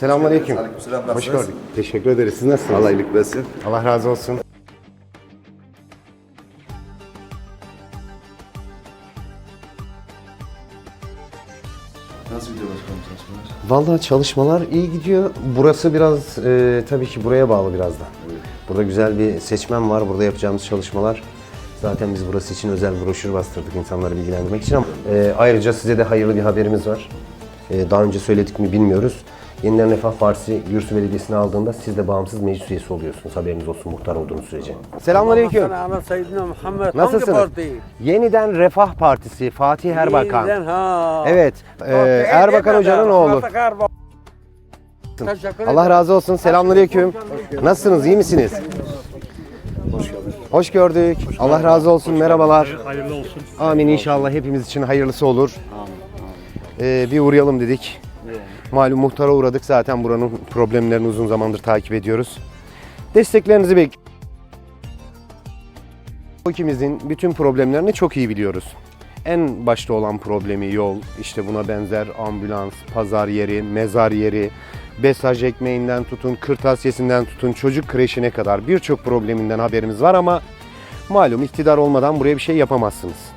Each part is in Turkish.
Selamünaleyküm. Aleykümselam, Hoş nasılsınız? gördük. Teşekkür ederiz. Siz nasılsınız? Allah iyilik versin. Allah razı olsun. Nasıl gidiyor başkanım çalışmalar? Vallahi çalışmalar iyi gidiyor. Burası biraz e, tabii ki buraya bağlı biraz da. Burada güzel bir seçmen var. Burada yapacağımız çalışmalar. Zaten biz burası için özel broşür bastırdık insanları bilgilendirmek için ama e, ayrıca size de hayırlı bir haberimiz var. E, daha önce söyledik mi bilmiyoruz. Yeniden Refah Partisi Gürsü Belediyesi'ni aldığında siz de bağımsız meclis üyesi oluyorsunuz. Haberiniz olsun muhtar olduğunuz sürece. Selamünaleyküm. Muhammed parti? Yeniden Refah Partisi Fatih Erbakan. Yeniden, ha. Evet, e, Erbakan Hoca'nın oğlu. Allah razı olsun. Selamünaleyküm. Nasılsınız? iyi misiniz? Hoş gördük. Allah razı olsun. Merhabalar. Hayırlı olsun. Amin inşallah hepimiz için hayırlısı olur. Ee, bir uğrayalım dedik. Malum muhtara uğradık. Zaten buranın problemlerini uzun zamandır takip ediyoruz. Desteklerinizi bekliyoruz. İkimizin bütün problemlerini çok iyi biliyoruz. En başta olan problemi yol, işte buna benzer ambulans, pazar yeri, mezar yeri, besaj ekmeğinden tutun, kırtasiyesinden tutun, çocuk kreşine kadar birçok probleminden haberimiz var ama malum iktidar olmadan buraya bir şey yapamazsınız.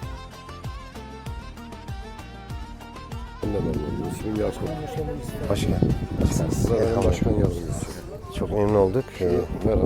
Yakup. Hoş geldin. Başkan Yardımcısı. Çok memnun olduk. Ee, Merhaba.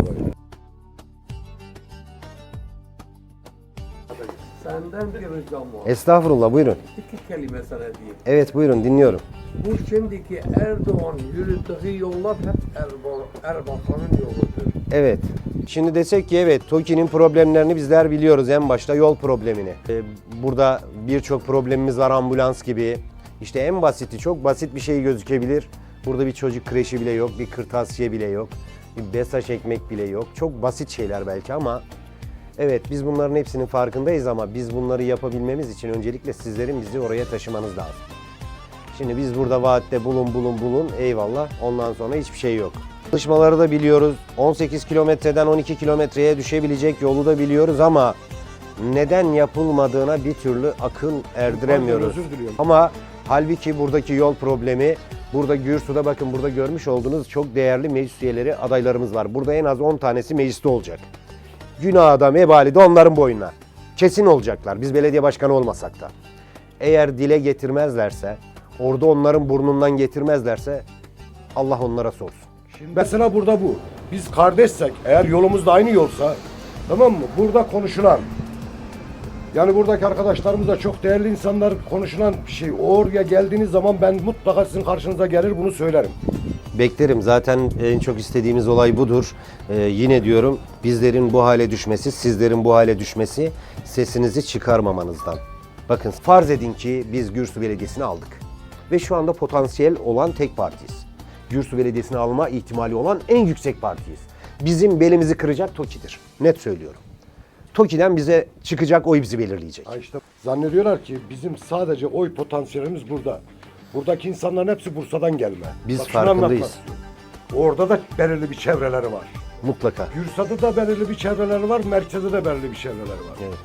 Senden bir ricam var. Estağfurullah buyurun. İki kelime sana diyeyim. Evet buyurun dinliyorum. Bu şimdiki Erdoğan yürüttüğü yollar hep Erba- Erbakan'ın yoludur. Evet. Şimdi desek ki evet TOKİ'nin problemlerini bizler biliyoruz en başta yol problemini. Ee, Burada birçok problemimiz var ambulans gibi. İşte en basiti çok basit bir şey gözükebilir. Burada bir çocuk kreşi bile yok, bir kırtasiye bile yok, bir besaj ekmek bile yok. Çok basit şeyler belki ama evet biz bunların hepsinin farkındayız ama biz bunları yapabilmemiz için öncelikle sizlerin bizi oraya taşımanız lazım. Şimdi biz burada vaatte bulun bulun bulun eyvallah ondan sonra hiçbir şey yok. Çalışmaları da biliyoruz. 18 kilometreden 12 kilometreye düşebilecek yolu da biliyoruz ama neden yapılmadığına bir türlü akıl erdiremiyoruz. Ama halbuki buradaki yol problemi burada Gürsu'da bakın burada görmüş olduğunuz çok değerli meclis üyeleri adaylarımız var. Burada en az 10 tanesi mecliste olacak. Günahı da mebali de onların boynuna. Kesin olacaklar biz belediye başkanı olmasak da. Eğer dile getirmezlerse, orada onların burnundan getirmezlerse Allah onlara sorsun. Şimdi mesela burada bu. Biz kardeşsek, eğer yolumuz da aynı yolsa, tamam mı? Burada konuşulan, yani buradaki arkadaşlarımız da çok değerli insanlar konuşulan bir şey. Oraya geldiğiniz zaman ben mutlaka sizin karşınıza gelir bunu söylerim. Beklerim. Zaten en çok istediğimiz olay budur. Ee, yine diyorum bizlerin bu hale düşmesi, sizlerin bu hale düşmesi sesinizi çıkarmamanızdan. Bakın farz edin ki biz Gürsü Belediyesi'ni aldık. Ve şu anda potansiyel olan tek partiyiz. Gürsü Belediyesi'ni alma ihtimali olan en yüksek partiyiz. Bizim belimizi kıracak TOKİ'dir. Net söylüyorum. TOKİ'den bize çıkacak oy bizi belirleyecek. Ha işte zannediyorlar ki bizim sadece oy potansiyelimiz burada. Buradaki insanların hepsi Bursa'dan gelme. Biz şunu farkındayız. anlatmak istiyorum. Orada da belirli bir çevreleri var. Mutlaka. Gürsa'da da belirli bir çevreleri var, merkezde de belirli bir çevreleri var. Evet.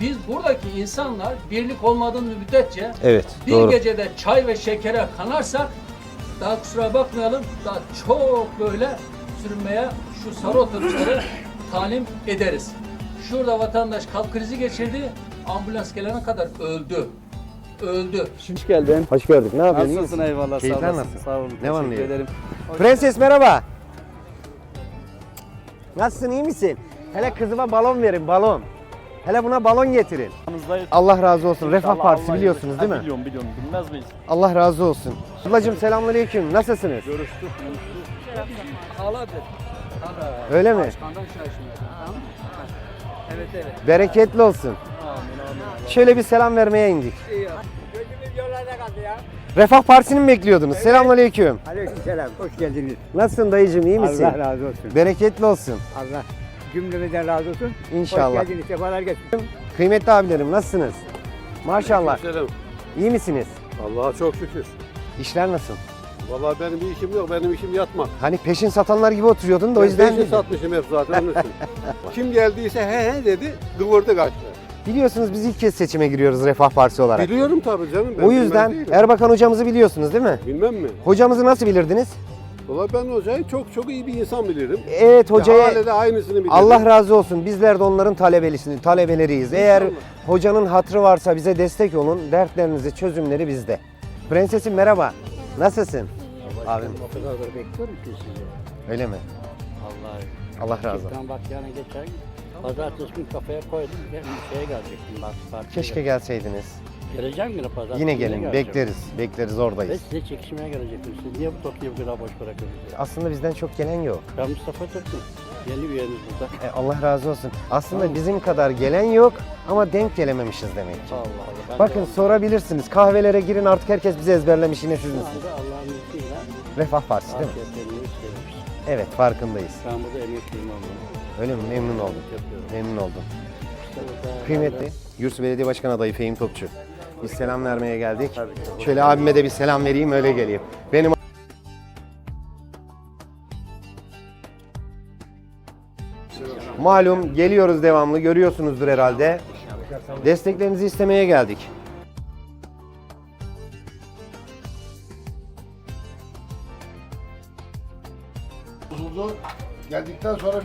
Biz buradaki insanlar birlik olmadığımız müddetçe Evet, bir doğru. gecede çay ve şekere kanarsak daha kusura bakmayalım daha çok böyle sürünmeye şu sarı otobüslere talim ederiz. Şurada vatandaş kalp krizi geçirdi, ambulans gelene kadar öldü. Öldü. Hoş geldin. Hoş gördük. Ne yapıyorsun? Nasılsın eyvallah Keyifler sağ olasın. nasıl? Sağ olun. Ne var ne teşekkür yok? ederim. Prenses merhaba. Nasılsın iyi misin? Hele kızıma balon verin balon. Hele buna balon getirin. Yanınızdayız. Allah razı olsun. Refah İnşallah Partisi Allah biliyorsunuz değil Ha, mi? Biliyorum biliyorum. Bilmez miyiz? Allah razı olsun. Ablacığım selamünaleyküm. Nasılsınız? Görüştük. görüştük. Haladır. Öyle mi? Evet evet. Bereketli olsun. Şöyle bir selam vermeye indik. Refah Partisi'ni mi bekliyordunuz? Selamünaleyküm. Aleykümselam, hoş geldiniz. Nasılsın dayıcığım iyi misin? Allah razı olsun. Bereketli olsun. Allah cümlemizden razı olsun. İnşallah. Hoş geldiniz, sefalar getirdin. Kıymetli abilerim nasılsınız? Maşallah. İyi misiniz? Allah'a çok şükür. İşler nasıl? Vallahi benim bir işim yok. Benim işim yatmak. Hani peşin satanlar gibi oturuyordun da o yüzden peşin satmışım hep zaten onun için. Kim geldiyse he he dedi, kıvırdı kaçtı. biliyorsunuz biz ilk kez seçime giriyoruz Refah Partisi olarak. Biliyorum tabii canım. Ben o yüzden değilim. Erbakan hocamızı biliyorsunuz değil mi? Bilmem mi? Hocamızı nasıl bilirdiniz? Valla ben hocayı çok çok iyi bir insan bilirim. Evet hocaya Hala da aynısını bilirim. Allah razı olsun. Bizler de onların talebelisini, talebeleriyiz. Eğer hocanın hatrı varsa bize destek olun. Dertlerinizi, çözümleri bizde. Prensesim merhaba. Nasılsın? Abim O kadar da bekliyorum ki sizi. öyle mi? Vallahi. Allah razı olsun. Bak yani geçen gün pazartesi günü kafaya koydum. Ben bir şeye gelecektim bak. partiye. Keşke gelseydiniz. Geleceğim yine pazartesi Yine gelin. geleceğim. Bekleriz. Bekleriz Ve oradayız. size çekişmeye gelecektim. Siz niye bu Tokyo'yu bu kadar boş bırakıyorsunuz? Aslında bizden çok gelen yok. Ben Mustafa Türk'üm. Yeni üyeniz burada. E, Allah razı olsun. Aslında bizim kadar gelen yok ama denk gelememişiz demek ki. Allah Allah. Ben Bakın sorabilirsiniz. Kahvelere girin artık herkes bizi ezberlemiş yine siz şu misiniz? anda Allah'ın izniyle Refah Partisi değil mi? Evet farkındayız. Ben burada emekliyim ama. Öyle mi? Memnun oldum. Yapıyorum. Memnun oldum. Kıymetli Gürs Belediye Başkan adayı Fehim Topçu. Biz selam vermeye geldik. Şöyle abime de bir selam vereyim öyle geleyim. Benim Malum geliyoruz devamlı görüyorsunuzdur herhalde. Desteklerinizi istemeye geldik.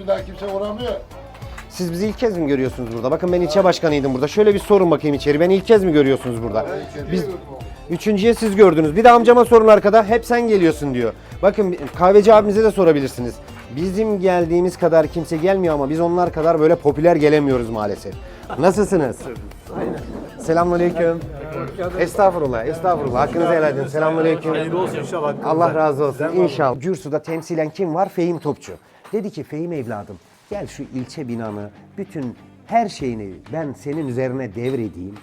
Bir daha kimse uğramıyor. Siz bizi ilk kez mi görüyorsunuz burada? Bakın ben ilçe başkanıydım burada. Şöyle bir sorun bakayım içeri. Beni ilk kez mi görüyorsunuz burada? Biz üçüncüye siz gördünüz. Bir de amcama sorun arkada. Hep sen geliyorsun diyor. Bakın kahveci abimize de sorabilirsiniz. Bizim geldiğimiz kadar kimse gelmiyor ama biz onlar kadar böyle popüler gelemiyoruz maalesef. Nasılsınız? Selamünaleyküm. Estağfurullah, estağfurullah. Hakkınızı helal edin. Selamünaleyküm. Hayırlı olsun inşallah. Allah razı olsun inşallah. Gürsu'da temsilen kim var? Fehim Topçu. Dedi ki Fehim evladım gel şu ilçe binanı, bütün her şeyini ben senin üzerine devredeyim.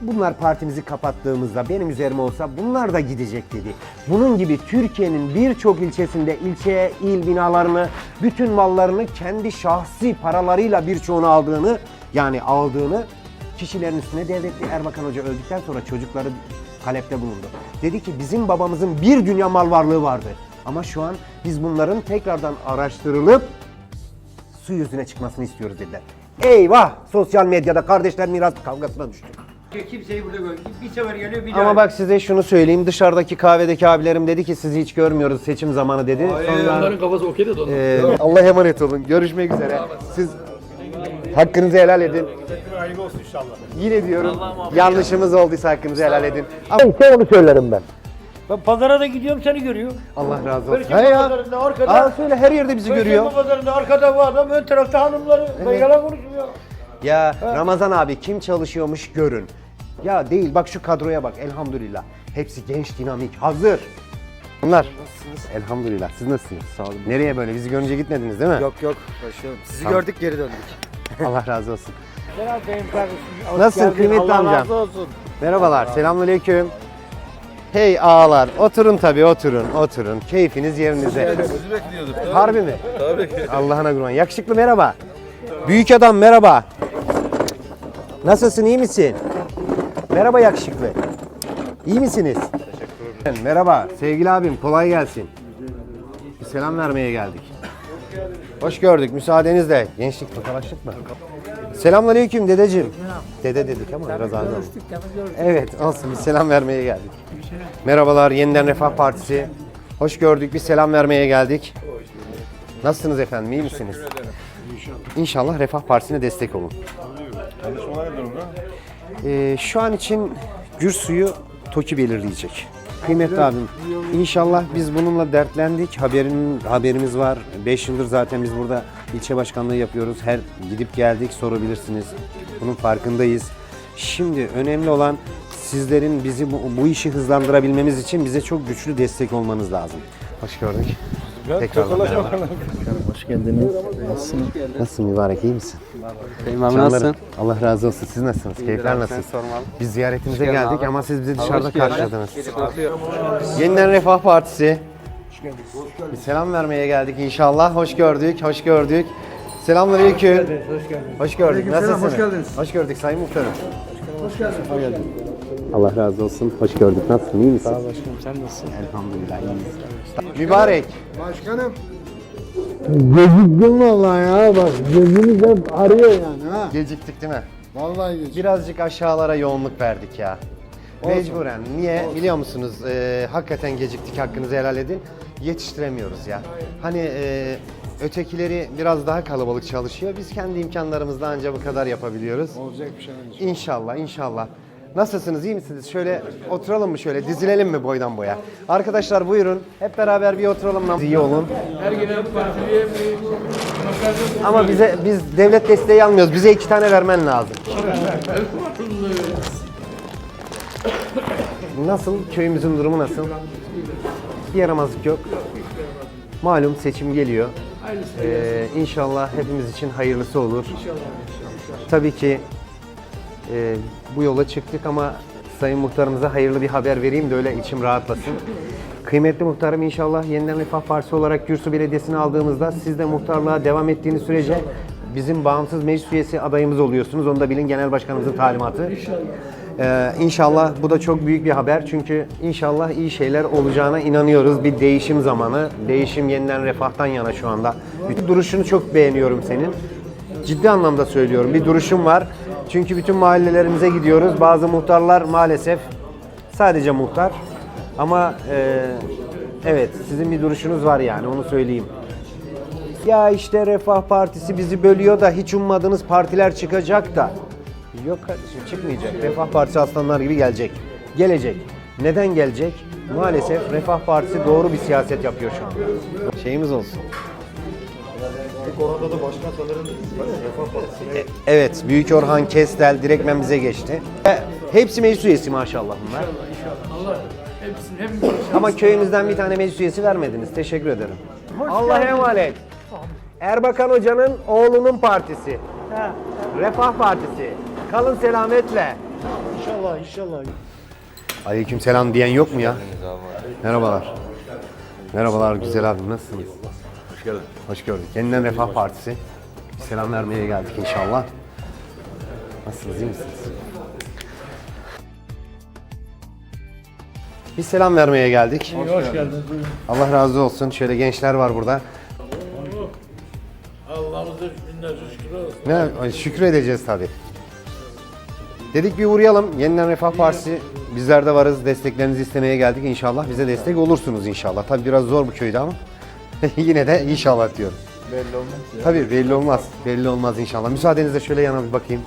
Bunlar partimizi kapattığımızda benim üzerime olsa bunlar da gidecek dedi. Bunun gibi Türkiye'nin birçok ilçesinde ilçeye, il binalarını, bütün mallarını kendi şahsi paralarıyla birçoğunu aldığını yani aldığını kişilerin üstüne devretti. Erbakan Hoca öldükten sonra çocukları talepte bulundu. Dedi ki bizim babamızın bir dünya mal varlığı vardı. Ama şu an biz bunların tekrardan araştırılıp su yüzüne çıkmasını istiyoruz dediler. Eyvah! Sosyal medyada kardeşler miras kavgasına düştü. Kimseyi burada gör. Bir sefer geliyor bir Ama bak size şunu söyleyeyim. Dışarıdaki kahvedeki abilerim dedi ki sizi hiç görmüyoruz seçim zamanı dedi. Sonra Onların kafası okey de dolu. e, Allah'a emanet olun. Görüşmek üzere. Siz hakkınızı helal edin. Hayırlı olsun inşallah. Yine diyorum yanlışımız olduysa hakkınızı helal edin. Ama işte onu söylerim ben. Ben pazara da gidiyorum seni görüyor. Allah razı olsun. Perşembe He ya. pazarında arkada. Aa söyle her yerde bizi görüyor. Perşembe pazarında arkada bu adam ön tarafta hanımları. Ben yalan konuşmuyor. Ya Ramazan abi kim çalışıyormuş görün. Ya değil bak şu kadroya bak elhamdülillah. Hepsi genç, dinamik, hazır. Bunlar. Elhamdülillah. Siz nasılsınız? Sağ olun. Nereye böyle? Bizi görünce gitmediniz değil mi? Yok yok başkanım. Sizi Tamam. gördük geri döndük. Allah razı olsun. Selam benim kardeşim. Hoş Nasılsın geldin. kıymetli Allah amcam? razı olsun. Merhabalar. Selamünaleyküm. Hey ağalar. Oturun tabii oturun. Oturun. Keyfiniz yerinizde. Sizi bekliyorduk. Harbi mi? Tabii ki. Allah'ına kurban. Yakışıklı merhaba. Büyük adam merhaba. Nasılsın iyi misin? Merhaba yakışıklı. İyi misiniz? Merhaba sevgili abim kolay gelsin. Bir selam vermeye geldik. Hoş gördük müsaadenizle. Gençlik tokalaştık mı? Selamünaleyküm dedeciğim. Dede dedik ama biraz oldu. Evet olsun bir selam vermeye geldik. Merhabalar yeniden Refah Partisi. Hoş gördük bir selam vermeye geldik. Nasılsınız efendim iyi misiniz? İnşallah Refah Partisi'ne destek olun. Ee, şu an için Gürsu'yu TOKİ belirleyecek. Kıymetli abim, inşallah biz bununla dertlendik. Haberin haberimiz var. 5 yıldır zaten biz burada ilçe başkanlığı yapıyoruz. Her gidip geldik sorabilirsiniz. Bunun farkındayız. Şimdi önemli olan sizlerin bizi bu, bu işi hızlandırabilmemiz için bize çok güçlü destek olmanız lazım. Hoş gördük. Tekrar. Hoş geldiniz. Nasılsınız? Nasılsın mübarek iyi misin? Canlarım, nasılsın? Allah razı olsun. Siz nasılsınız? Keyifler nasıl? Biz ziyaretinize geldik ama siz bizi dışarıda karşıladınız. Yeniden Refah Partisi. Bir selam vermeye geldik inşallah. Hoş gördük, hoş gördük. Selamünaleyküm. Hoş geldiniz. Hoş gördük. Nasılsınız? Hoş geldiniz. Hoş gördük Sayın Muhtarım. Hoş geldiniz. Allah razı olsun. Hoş gördük. Nasılsın? İyi misin? Sağ ol başkanım. Sen nasılsın? Elhamdülillah iyiyiz. Mübarek. Başkanım. Geciktin vallahi ya bak gözümüz hep arıyor yani ha. Geciktik değil mi? Vallahi geç. Birazcık aşağılara yoğunluk verdik ya. Mecburen. Niye? Biliyor musunuz? Ee, hakikaten geciktik. Hakkınızı helal edin. yetiştiremiyoruz ya. Hani e, ötekileri biraz daha kalabalık çalışıyor. Biz kendi imkanlarımızla ancak bu kadar yapabiliyoruz. Olacak bir şey değil. İnşallah, inşallah. Nasılsınız, iyi misiniz? Şöyle oturalım mı şöyle, dizilelim mi boydan boya? Arkadaşlar buyurun, hep beraber bir oturalım. İyi olun. Her gelen partiliye Ama bize, biz devlet desteği almıyoruz. Bize iki tane vermen lazım. Nasıl? Köyümüzün durumu nasıl? Bir yaramazlık yok. Malum seçim geliyor. Ee, inşallah hepimiz için hayırlısı olur. Tabii ki e, bu yola çıktık ama Sayın Muhtarımıza hayırlı bir haber vereyim de öyle içim rahatlasın. Kıymetli muhtarım inşallah Yeniden Refah Partisi olarak Gürsu Belediyesi'ni aldığımızda siz de muhtarlığa devam ettiğiniz sürece bizim bağımsız meclis üyesi adayımız oluyorsunuz. Onu da bilin genel başkanımızın talimatı. Ee, inşallah bu da çok büyük bir haber çünkü inşallah iyi şeyler olacağına inanıyoruz. Bir değişim zamanı. Değişim yeniden refahtan yana şu anda. Bütün duruşunu çok beğeniyorum senin. Ciddi anlamda söylüyorum. Bir duruşum var. Çünkü bütün mahallelerimize gidiyoruz. Bazı muhtarlar maalesef sadece muhtar. Ama e, evet sizin bir duruşunuz var yani onu söyleyeyim. Ya işte Refah Partisi bizi bölüyor da hiç ummadığınız partiler çıkacak da. Yok kardeşim çıkmayacak. Refah Partisi aslanlar gibi gelecek. Gelecek. Neden gelecek? Maalesef Refah Partisi doğru bir siyaset yapıyor şu an. Şeyimiz olsun. E, Evet, Büyük Orhan Kestel direktmen bize geçti. E, Hepsi meclis üyesi maşallah bunlar. Allah hepsini hepimiz Ama köyümüzden bir tane meclis üyesi vermediniz. Teşekkür ederim. Allah'a emanet. Erbakan Hoca'nın oğlunun partisi. Refah Partisi. Kalın selametle. İnşallah inşallah. Aleyküm selam diyen yok mu ya? Merhabalar. Merhabalar güzel abim nasılsınız? Hoş geldin. Hoş gördük. Yeniden Refah Partisi. Bir selam vermeye geldik inşallah. Nasılsınız iyi misiniz? Bir selam vermeye geldik. Hoş geldiniz. Allah razı olsun. Şöyle gençler var burada. Allah'ımıza binlerce şükür olsun. Ne ay, şükür edeceğiz tabii. Dedik bir uğrayalım. Yeniden Refah Partisi bizler de varız. Desteklerinizi istemeye geldik inşallah. Bize destek olursunuz inşallah. Tabii biraz zor bu köyde ama yine de inşallah diyorum. Belli olmaz. Tabii belli olmaz. Belli olmaz inşallah. Müsaadenizle şöyle yana bir bakayım.